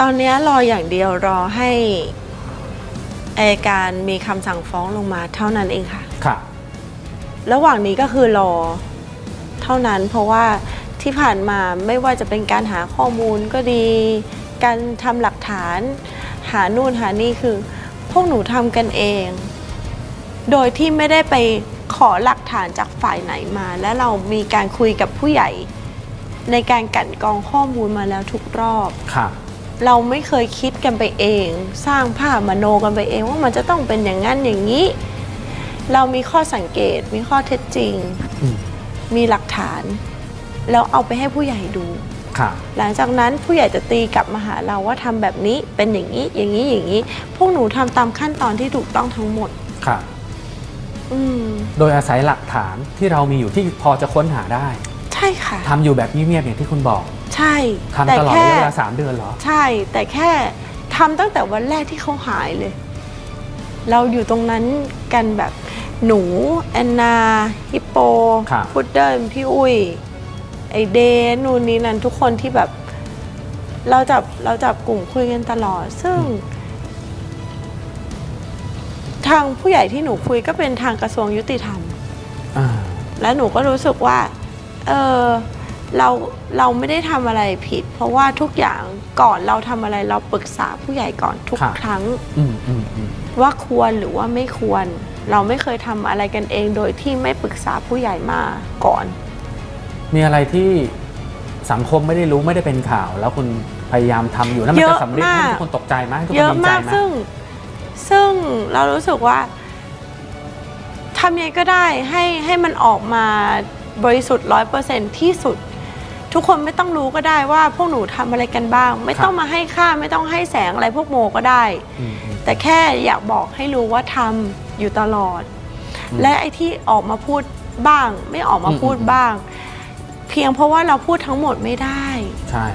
ตอนเนี้ยรออย่างเดียวรอให้อายการมีคำสั่งฟ้องลงมาเท่านั้นเองค่ะ ค่ะ ระหว่างนี้ก็คือรอเท่านั้นเพราะว่าที่ผ่านมาไม่ว่าจะเป็นการหาข้อมูลก็ดี การทำหลักฐาน หานู่นหานี่คือ พวกหนูทำกันเอง โดยที่ไม่ได้ไปขอหลักฐานจากฝ่ายไหนมา และเรามีการคุยกับผู้ใหญ่ ในการกลันกรองข้อมูลมาแล้วทุกรอบ ค่ะ เราไม่เคยคิดกันไปเอง สร้างภาพมโนกันไปเองว่ามันจะต้องเป็นอย่างนั้นอย่างนี้ เรามีข้อสังเกตมีข้อเท็จจริงอืมมีหลักฐาน แล้วเอาไปให้ผู้ใหญ่ดูค่ะหลังจากนั้นผู้ใหญ่จะตีกลับมาหาเราว่าทำแบบนี้เป็นอย่างนี้ อย่างนี้อย่างนี้ พวกหนูทำตามขั้นตอนที่ถูกต้องทั้งหมดค่ะอืมโดยอาศัยหลักฐานที่เรามีอยู่ที่พอจะค้นหาได้ ใช่ค่ะทำอยู่แบบเงียบๆอย่างที่คุณบอก ใช่ทำตลอดระยะเวลาสามเดือนเหรอ ใช่ แต่แค่ทำตั้งแต่วันแรกที่เขาหายเลย เราอยู่ตรงนั้นกันแบบหนู แอนนา ฮิปโปครับ พุดเดิลพี่อุ้ย ไอเดนนูนนี้นั่นทุกคนที่แบบ เราจับเราจับกลุ่มคุยกันตลอด ซึ่ง ทางผู้ใหญ่ที่หนูคุยก็เป็นทางกระทรวงยุติธรรม อ่า แล้วหนูก็รู้สึกว่า เออ เราเราไม่ได้ทำอะไรผิด เพราะว่าทุกอย่างก่อนเราทำอะไรเราปรึกษาผู้ใหญ่ก่อนทุกครับครั้ง อืมอืมอืมว่าควรหรือว่าไม่ควร เราไม่เคยทำอะไรกันเองโดยที่ไม่ปรึกษาผู้ใหญ่มาก่อน มีอะไรที่สังคมไม่ได้รู้ไม่ได้เป็นข่าว แล้วคุณพยายามทำอยู่แล้วมันเยจะอะสำเร็จให้มากทุกคนตกใจไหมให้ทุกเยคนอะดีใจมากไหมซึ่งซึ่งเรารู้สึกว่าทำยังไงก็ได้ให้ให้มันออกมาบริสุทธิ์ร้อยเปอร์เซ็นที่สุด ทุกคนไม่ต้องรู้ก็ได้ว่าพวกหนูทำอะไรกันบ้าง ไม่ต้องมาให้ค่าไม่ต้องให้แสงอะไรพวกโมก็ได้ อืมอืม แต่แค่อยากบอกให้รู้ว่าทำอยู่ตลอดอืมและไอ้ที่ออกมาพูดบ้าง ไม่ออกมาอืมพูดอืมบ้าง เพียงเพราะว่าเราพูดทั้งหมดไม่ได้ ใช่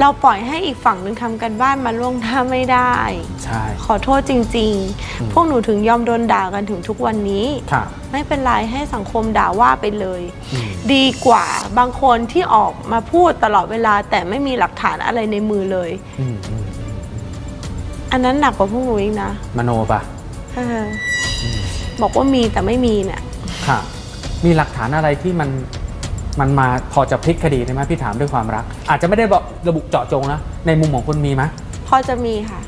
เราปล่อยให้อีกฝั่งหนึ่งทำกันบ้านมาล่วงหน้าไม่ได้ ใช่ ขอโทษจริงอืมๆพวกหนูถึงยอมโดนด่ากันถึงทุกวันนี้ ค่ะ ไม่เป็นไรให้สังคมด่าว่าไปเลย อืม ดีกว่าบางคนที่ออกมาพูดตลอดเวลาแต่ไม่มีหลักฐานอะไรในมือเลย อืมอืมอันนั้นหนักกว่าพวกหนูอีกนะมโนปะเออบอกว่ามีแต่ไม่มีเนี่ย ค่ะ มีหลักฐานอะไรที่มัน มันมาพอจะพลิกคดีได้ไหมพี่ถามด้วยความรัก อาจจะไม่ได้บอกระบุเจาะจงนะในมุมของคุณมีไหมพอจะมีค่ะ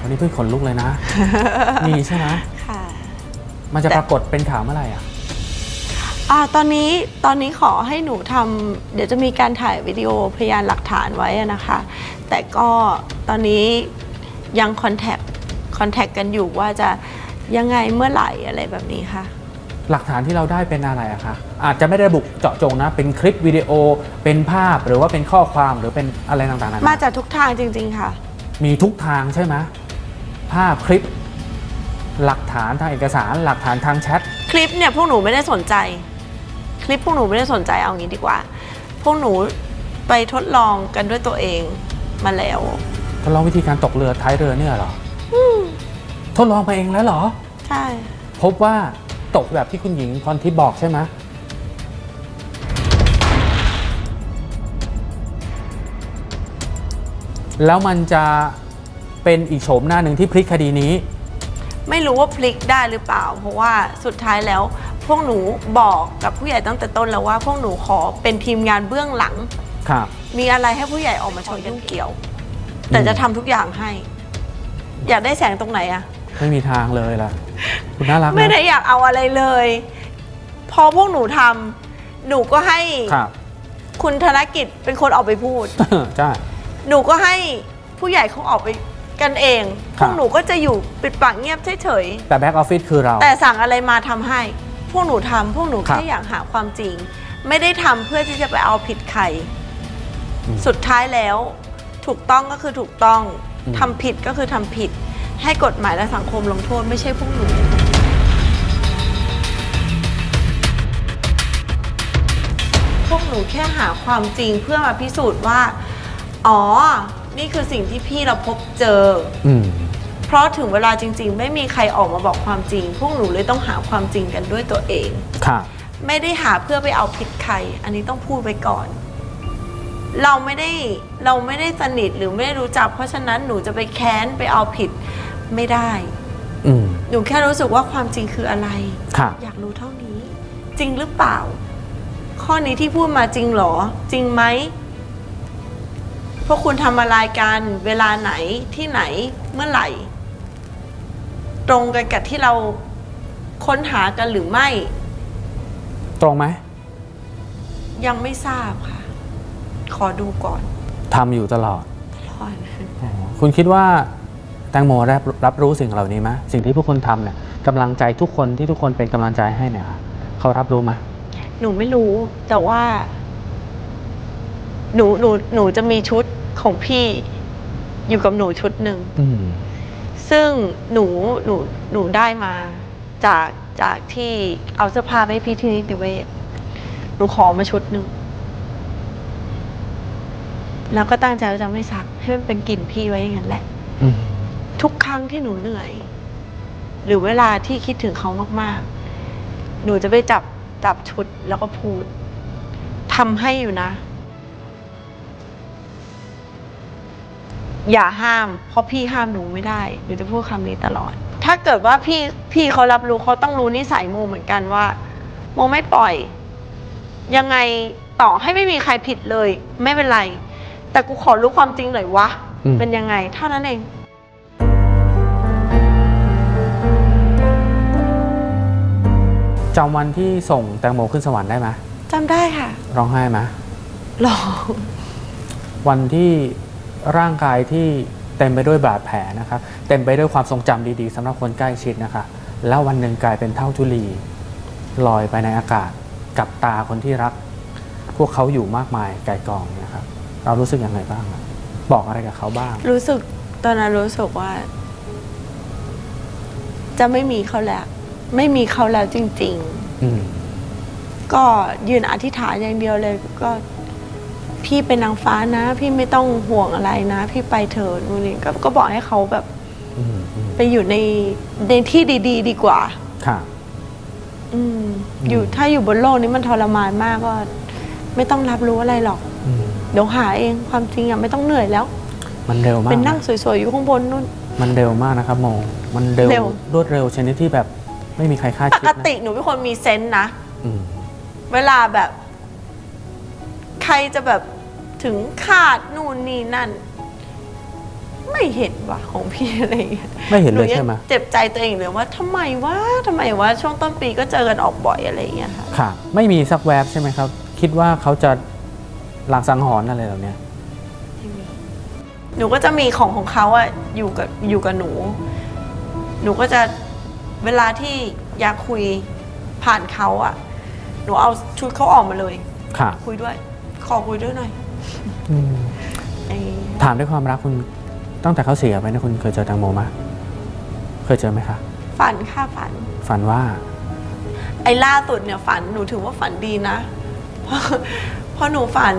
วันนี้เพิ่งขนลุกเลยนะ มีใช่ไหมค่ะ มันจะแต่ปรากฏเป็นข่าวเมื่อไหร่อะอ่าตอนนี้ตอนนี้ขอให้หนูทำเดี๋ยวจะมีการถ่ายวิดีโอพยานหลักฐานไว้อะนะคะ แต่ก็ตอนนี้ยังคอนแทคคอนแทคกันอยู่ว่าจะยังไงเมื่อไหร่อะไรแบบนี้ค่ะ หลักฐานที่เราได้เป็นอะไรอะคะอาจจะไม่ได้ระบุเจาะจงนะ เป็นคลิปวิดีโอเป็นภาพหรือว่าเป็นข้อความหรือเป็นอะไรต่างๆนามานาจากทุกทางจริง ๆ ค่ะ มีทุกทางใช่ไหมภาพคลิป หลักฐานทางเอกสาร หลักฐานทางแชทคลิปเนี่ยพวกหนูไม่ได้สนใจ คลิปพวกหนูไม่ได้สนใจเอางี้ดีกว่า พวกหนูไปทดลองกันด้วยตัวเองมาแล้วทดลองวิธีการตกเรือท้ายเรือเนี่ยเหรออทดลองไปเองแล้วเหรอ ใช่ พบว่า ตกแบบที่คุณหญิงพรทิพย์บอกใช่ไหมแล้วมันจะเป็นอีกโฉมหน้าหนึ่งที่พลิกคดีนี้ ไม่รู้ว่าพลิกได้หรือเปล่า เพราะว่าสุดท้ายแล้ว พวกหนูบอกกับผู้ใหญ่ตั้งแต่ต้นแล้วว่า พวกหนูขอเป็นทีมงานเบื้องหลัง ครับ มีอะไรให้ผู้ใหญ่ออกมาชนยุ่งเกี่ยว แต่จะทำทุกอย่างให้ อยากได้แสงตรงไหนอะไม่มีทางเลยล่ะ คุณน่ารักนะ ไม่ได้อยากเอาอะไรเลย พอพวกหนูทำหนูก็ให้ครับ คุณธนกิจเป็นคนออกไปพูด ใช่ หนูก็ให้ผู้ใหญ่เขาออกไปกันเองพครับวกหนูก็จะอยู่ปิดปากเงียบเฉยๆแต่แบ็กออฟฟิศคือเราแต่สั่งอะไรมาทำให้ พวกหนูทำพวกหนูครับ แค่อยากหาความจริง ไม่ได้ทำเพื่อที่จะไปเอาผิดใครอืมสุดท้ายแล้ว ถูกต้องก็คือถูกต้องอืมทำผิดก็คือทำผิด ให้กฎหมายและสังคมลงโทษไม่ใช่พวกหนู พวกหนูแค่หาความจริงเพื่อมาพิสูจน์ว่า อ๋อ นี่คือสิ่งที่พี่เราพบเจอ อืม เพราะถึงเวลาจริง ๆ ไม่มีใครออกมาบอกความจริง พวกหนูเลยต้องหาความจริงกันด้วยตัวเอง ค่ะ ไม่ได้หาเพื่อไปเอาผิดใคร อันนี้ต้องพูดไว้ก่อนอเราไม่ได้เราไม่ได้สนิทหรือไม่ได้รู้จัก เพราะฉะนั้นหนูจะไปแค้นไปเอาผิด ไม่ได้ อืม หนูแค่รู้สึกว่าความจริงคืออะไร ค่ะ อยากรู้เท่านี้ จริงหรือเปล่า ข้อนี้ที่พูดมาจริงเหรอ จริงไหมพวกคุณทำอะไรกัน เวลาไหนที่ไหนเมื่อไหร่ ตรงกันกับที่เราค้นหากันหรือไม่ตรงไหมยังไม่ทราบค่ะ ขอดูก่อนทำอยู่ตลอดรอดอ๋อคุณคิดว่า แตงโมรับรับรู้สิ่งเหล่านี้ไหมสิ่งที่พวกคุณทำเนี่ยกำลังใจทุกคนที่ทุกคนเป็นกำลังใจให้เนี่ยเขารับรู้ไหมหนูไม่รู้แต่ว่า หนูหนูหนูจะมีชุดของพี่อยู่กับหนูชุดหนึ่ง อืม ซึ่งหนูหนูหนูได้มาจากจากที่เอาเสื้อผ้าไปให้พี่ที่นิติเวศหนูขอมาชุดหนึ่ง แล้วก็ตั้งใจว่าจะไม่ซักให้มันเป็นกลิ่นพี่ไว้อย่างนั้นแหละ อืม ทุกครั้งที่หนูเหนื่อย หรือเวลาที่คิดถึงเขามากๆ หนูจะไปจับจับชุดแล้วก็พูดทำให้อยู่นะ อย่าห้าม เพราะพี่ห้ามหนูไม่ได้หนูจะพูดคำนี้ตลอด ถ้าเกิดว่าพี่พี่เขารับรู้เขาต้องรู้นิสัยโมเหมือนกันว่า โมไม่ปล่อย ยังไงต่อให้ไม่มีใครผิดเลย ไม่เป็นไร แต่กูขอรู้ความจริงหน่อยวะอืมเป็นยังไง เท่านั้นเอง จำวันที่ส่งแตงโมขึ้นสวรรค์ได้ไหมจำได้ค่ะร้องไห้ไหมหรอวันที่ร่างกายที่เต็มไปด้วยบาดแผลนะครับ เต็มไปด้วยความทรงจำดีๆสำหรับคนใกล้ชิดนะคะ แล้ววันหนึ่งกลายเป็นเท่าทุลีลอยไปในอากาศกับตาคนที่รัก พวกเขาอยู่มากมายไกลกองเนะครับ เรารู้สึกยังไงบ้างอะบอกอะไรกับเขาบ้าง รู้สึกตอนนั้นรู้สึกว่า จะไม่มีเขาแล้ว ไม่มีเขาแล้วจริง อืมๆ ก็ยืนอธิษฐานอย่างเดียวเลย ก็พี่เป็นนางฟ้านะ พี่ไม่ต้องห่วงอะไรนะ พี่ไปเถอะนู่นนี่ก็ก็บอกให้เขาแบบอืมอืมไปอยู่ในในที่ดี ๆ ดีกว่า ค่ะ อืมอืมอยู่ถ้าอยู่บนโลกนี้มันทรมานมากก็ ไม่ต้องรับรู้อะไรหรอก อืมเดี๋ยวหาเองความจริงอะไม่ต้องเหนื่อยแล้ว มันเร็วมากเป็นนั่งนะสวยๆ อยู่ข้างบนนู่น มันเร็วมากนะครับโมมันเร็วเร็ว รวดเร็วชนิดที่แบบ ไม่มีใครคาดปคิดกนะติหนูเป็นคนมีเซนส์นะ อืมเวลาแบบ ใครจะแบบถึงคาดนู่นนี่นั่น ไม่เห็นว่ะของพี่อะไรอย่างเงี้ยไม่เห็นหเลนูยยัใช่ไหมเจ็บใจตัวเองเลยว่าทำไมวะทำไมวะช่วงต้นปีก็เจอกันออกบ่อยอะไรอย่างเงี้ยค่ะ ค่ะ ไม่มีสักแวบใช่ไหมครับ คิดว่าเขาจะลางสังหรณ์อะไรเหล่านี้หนูก็จะมีของของเขาอะอยู่กับอยู่กับหนู หนูก็จะ เวลาที่อยากคุยผ่านเขาอะหนูเอาชุดเขาออกมาเลย ค่ะคุยด้วย ขอคุยด้วยหน่อยอืมไอ้ถามด้วยความรักคุณตั้งแต่เขาเสียไปนะคุณเคยเจอแตงโมไหมเคยเจอไหมคะ ฝันค่ะฝัน ฝันว่า ไอ้ล่าสุดเนี่ยฝันหนูถือว่าฝันดีนะ เพราะเพราะหนูฝัน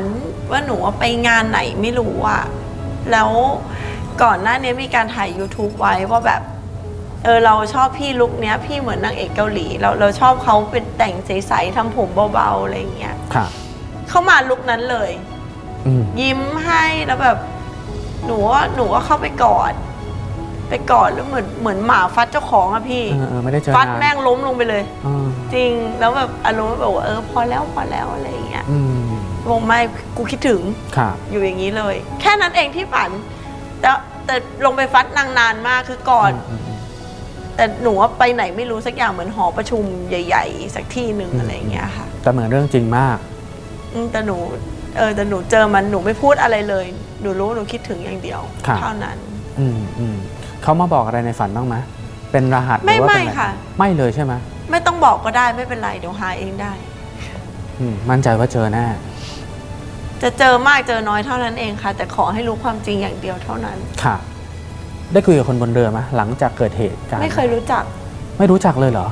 ว่าหนูไปงานไหนไม่รู้อะแล้วก่อนหน้านี้มีการถ่าย YouTube ไว้ว่าแบบ เออเราชอบพี่ลุคเนี้ยพี่เหมือนนางเอกเกาหลี เราเราชอบเขาเป็นแต่งใสๆทำผมเบาๆอะไรอย่างเงี้ยค่ะเข้ามาลุคนั้นเลย อืมยิ้มให้แล้วแบบ หนูว่าหนูก็เข้าไปกอด ไปกอดแล้วเหมือนเหมือนหมาฟัดเจ้าของอะพี่ เออเออไม่ได้เจอฟัดนานแม่งล้มลงไปเลย เออจริงแล้วแบบอารมณ์แบบว่าเออพอแล้วพอแล้วอะไรอย่างเงี้ยอืมบอกไม่กูคิดถึงค่ะอยู่อย่างนี้เลย แค่นั้นเองที่ฝัน แต่แต่ลงไปฟัดนางนานมากคือก่อนอืมอืม แต่หนูว่าไปไหนไม่รู้สักอย่างเหมือนหอประชุมใหญ่ ๆ สักที่หนึ่งอืมอะไรอย่างเงี้ยค่ะ แต่เหมือนเรื่องจริงมากอืมแต่หนูเออแต่หนูเจอมันหนูไม่พูดอะไรเลย หนูรู้หนูคิดถึงอย่างเดียวครับ เท่านั้น อืมอืมเขามาบอกอะไรในฝันบ้างไหมเป็นรหัสหไม่รือว่าไม่เป็นอะไรค่ะ ไม่เลยใช่ไหมไม่ต้องบอกก็ได้ไม่เป็นไรเดี๋ยวหาเองได้ อืมมั่นใจว่าเจอแน่จะเจอมากเจอน้อยเท่านั้นเองค่ะ แต่ขอให้รู้ความจริงอย่างเดียวเท่านั้น ค่ะ ได้คุยกับคนบนเรือไหมหลังจากเกิดเหตุการณ์ไม่เคยรู้จัก ไม่รู้จักเลยเหรอ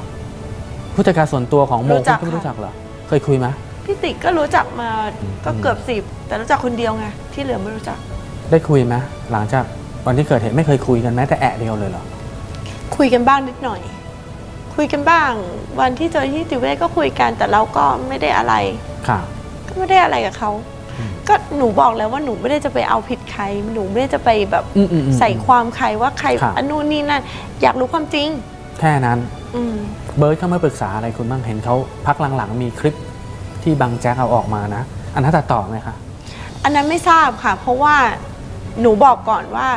ผู้จัดการส่วนตัวของโมรู้จักคุณก็ไม่ค่ะ รู้จักเหรอ เคยคุยไหมพี่ติ๊กก็รู้จักมาอืมก็เกือบสิบแต่รู้จักคนเดียวไงที่เหลือไม่รู้จัก ได้คุยไหมหลังจากวันที่เกิดเหตุไม่เคยคุยกันแม้แต่แอะเดียวเลยเหรอ คุยกันบ้างนิดหน่อย คุยกันบ้าง วันที่เจอที่ติเวศก็คุยกันแต่เราก็ไม่ได้อะไร ค่ะ ก็ไม่ได้อะไรกับเขาอืม ก็หนูบอกแล้วว่าหนูไม่ได้จะไปเอาผิดใคร หนูไม่ได้จะไปแบบอืมอืมอืมใส่ความใครว่าใครครับ อันนู่นนี่นั่นอยากรู้ความจริง แค่นั้น อืม เบิร์ดเข้ามาปรึกษาอะไรคุณบ้างเห็นเขาพักหลังๆ มีคลิปที่บางแจ็คเอาออกมานะ อันนั้นตัดต่อไหมคะ อันนั้นไม่ทราบค่ะ เพราะว่าหนูบอกก่อนว่า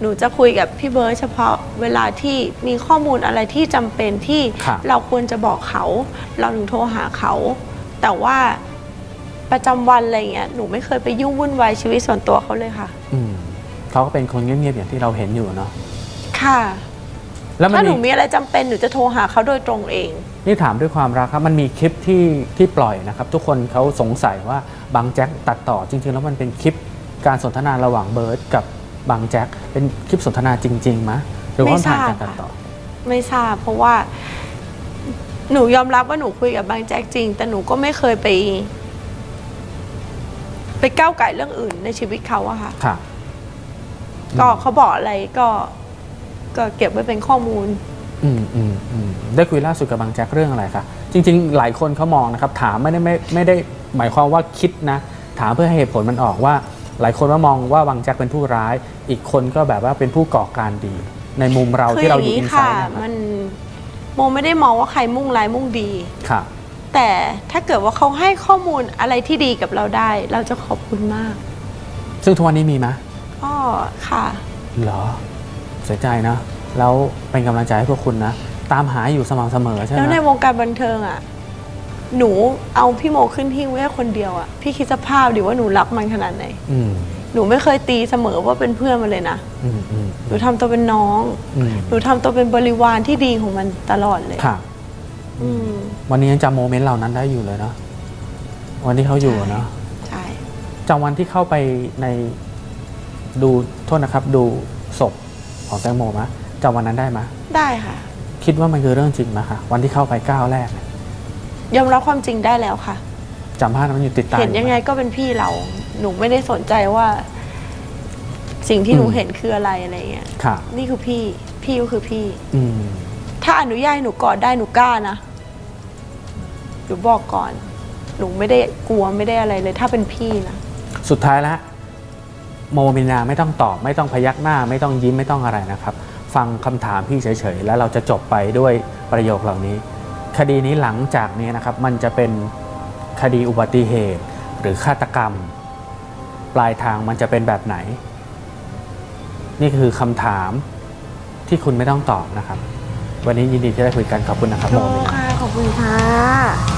หนูจะคุยกับพี่เบิร์ดเฉพาะเวลาที่มีข้อมูลอะไรที่จำเป็นที่ครับ เราควรจะบอกเขา เราถึงโทรหาเขา แต่ว่า ประจำวันอะไรเงี้ยหนูไม่เคยไปยุ่งวุ่นวายชีวิตส่วนตัวเขาเลยค่ะ อืมเขาก็เป็นคนเงียบๆอย่างที่เราเห็นอยู่เนาะค่ะ แล้วมันถ้าหนูมีมีอะไรจำเป็นหนูจะโทรหาเขาโดยตรงเอง นี่ถามด้วยความรักครับ มันมีคลิปที่ที่ปล่อยนะครับ ทุกคนเขาสงสัยว่าบางแจ็คตัดต่อจริง ๆ แล้วมันเป็นคลิปการสนทนาระหว่างเบิร์ดกับบางแจ็คเป็นคลิปสนทนาจริงๆมะหรือว่าไม่ทผ่ารานบการตัดต่อ ไม่ทราบเพราะว่า หนูยอมรับว่าหนูคุยกับบางแจ็คจริง แต่หนูก็ไม่เคยไป ไปก้าวไก่เรื่องอื่นในชีวิตเขาอะค่ะ ค่ะ ก็เขาบอกอะไรก็ก็เก็บไว้เป็นข้อมูล อืมอืมอืมได้คุยล่าสุดกับบางแจ็คเรื่องอะไรคะจริง ๆ หลายคนเขามองนะครับ ถามไม่ได้ไม่ไม่ได้หมายความว่าคิดนะ ถามเพื่อให้เหตุผลมันออกว่า หลายคนว่ามองว่าบางแจ็คเป็นผู้ร้าย อีกคนก็แบบว่าเป็นผู้ก่อการดี ในมุมเราคือที่อเราย่างอยู่นี้อินไซค่ะ ด์นะครับมันโมไม่ได้มองว่าใครมุ่งร้ายมุ่งดี ค่ะ แต่ถ้าเกิดว่าเขาให้ข้อมูลอะไรที่ดีกับเราได้ เราจะขอบคุณมากซึ่งทุกวันนี้มีไหมก็ค่ะ เหรอเสียใจนะ แล้วเป็นกำลังใจให้พวกคุณนะ ตามหาอยู่สม่ำเสมอใช่ไหแล้วมในวงการบันเทิงอะ หนูเอาพี่โมขึ้นหิ้งไว้แค่คนเดียวอะ พี่คิดสภาพดิว่าหนูรักมันขนาดไหน อืมหนูไม่เคยตีเสมอว่าเป็นเพื่อนมันเลยนะ อืมอืมหนูทำตัวเป็นน้อง อืมหนูทำตัวเป็นบริวารที่ดีของมันตลอดเลย ค่ะอืม วันนี้ยังจำโมเมนต์เหล่านั้นได้อยู่เลยเนาะวันที่เขาอยู่อะเนาะใช่จำวันที่เข้าไปในดูโทษนะครับ ดูศพของแตงโมมะจำวันนั้นได้มะได้ค่ะ คิดว่ามันคือเรื่องจริงไหมคะวันที่เข้าไปก้าวแรกเนี่ยยอมรับความจริงได้แล้วค่ะจำภาพนั้นอยู่ติดตาเห็นยังไงอหมก็เป็นพี่เราหนูไม่ได้สนใจว่า สิ่งที่หนูอืมเห็นคืออะไรอะไรเงี้ยค่ะ นี่คือพี่ พี่ก็คือพี่ อืมถ้าอนุญาตให้หนูกอดได้หนูกล้านะ หนูบอกก่อน หนูไม่ได้กลัวไม่ได้อะไรเลย ถ้าเป็นพี่นะสุดท้ายแล้วโมมินาไม่ต้องตอบ ไม่ต้องพยักหน้า ไม่ต้องยิ้มไม่ต้องอะไรนะครับ ฟังคำถามพี่เฉยๆ แล้วเราจะจบไปด้วยประโยคเหล่านี้ คดีนี้หลังจากนี้นะครับ มันจะเป็นคดีอุบัติเหตุ หรือฆาตกรรม ปลายทางมันจะเป็นแบบไหน นี่คือคำถามที่คุณไม่ต้องตอบนะครับ วันนี้ยินดีที่ได้คุยกันขอบคุณนะครับโมมินา ค่ะขอบคุณค่ะ